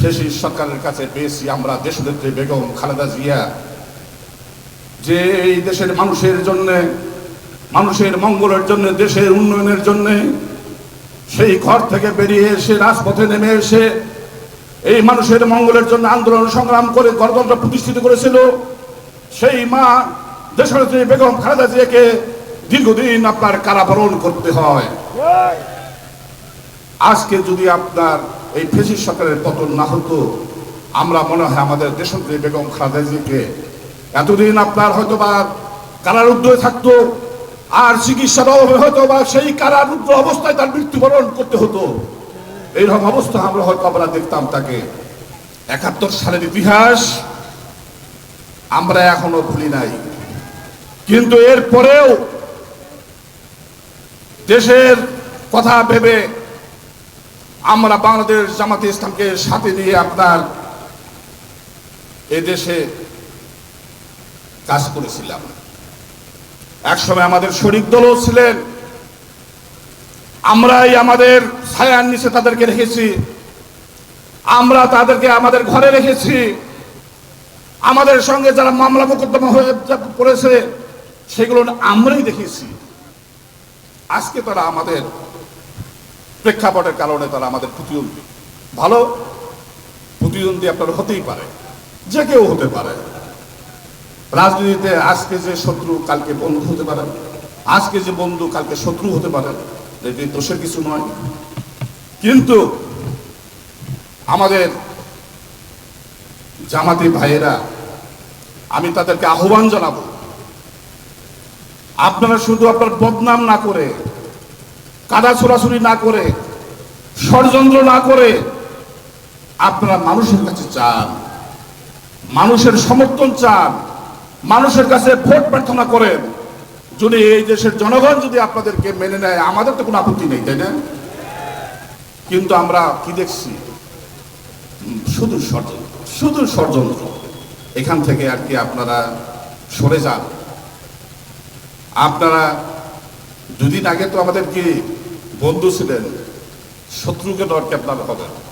ফেসিস সরকারের কাছে পেয়েছি আমরা দেশনেত্রী বেগম খালেদা জিয়া। যে এই দেশের মানুষের জন্য, মানুষের মঙ্গলের জন্য, দেশের উন্নয়নের জন্য সেই ঘর থেকে বেরিয়ে এসে রাজপথে নেমে এসে এই মানুষের মঙ্গলের জন্য আন্দোলন সংগ্রাম করে গণতন্ত্র প্রতিষ্ঠিত করেছিল, সেই মা দেশনেত্রী বেগম খালেদা জিয়াকে দীর্ঘদিন আপনার কারাবরণ করতে হয়। আজকে যদি আপনার এই ফেসিস সরকারের পতন না হতো, আমরা মনে হয় আমাদের দেশনেত্রী বেগম খালেদা জিয়াকে এতদিন আপনার হয়তো বা কারারুদ্ধ থাকতো, আর চিকিৎসার অভাবে হয়তো বা সেই কারারুদ্ধ অবস্থায় তার মৃত্যুবরণ করতে হতো। এইরকম অবস্থা আমরা হয়তো আমরা দেখতাম তাকে। একাত্তর সালের ইতিহাস আমরা এখনও ভুলি নাই। কিন্তু এর পরেও দেশের কথা ভেবে আমরা বাংলাদেশ জামাতে ইসলামকে সাথে নিয়ে আপনার এ দেশে কাজ করেছিলাম। একসময় আমাদের শরিক দলও ছিলেন। আমরাই আমাদের ছায়ার নিচে তাদেরকে রেখেছি। আমরা তাদেরকে আমাদের ঘরে রেখেছি। আমাদের সঙ্গে যারা মামলা মোকদ্দমা হয়ে করেছে, সেগুলো আমরাই দেখেছি আজকে তারা আমাদের প্রেক্ষাপটের কারণে তারা আমাদের প্রতিদ্বন্দ্বী। ভালো প্রতিদ্বন্দ্বী আপনার হতেই পারে, যে কেউ হতে পারে। রাজনীতিতে আজকে যে শত্রু কালকে বন্ধু হতে পারে, আজকে যে বন্ধু কালকে শত্রু হতে পারে, এটি দোষের কিছু নয়। কিন্তু আমাদের জামাতি ভাইয়েরা, আমি তাদেরকে আহ্বান জানাব, আপনারা শুধু আপনার বদনাম না করে কাদা ছোড়াছুরি না করে, ষড়যন্ত্র না করে আপনারা মানুষের কাছে চান, মানুষের সমর্থন চান, মানুষের কাছে ভোট প্রার্থনা করেন। যদি এই দেশের জনগণ যদি আপনাদেরকে মেনে নেয়, আমাদের তো কোনো আপত্তি নেই, তাই না? কিন্তু আমরা কি দেখছি? শুধু ষড়যন্ত্র শুধু ষড়যন্ত্র। এখান থেকে আর কি আপনারা সরে যান। আপনারা দুদিন আগে তো আমাদের কি বন্ধু ছিলেন শত্রুকে দরকে হবে। হবেন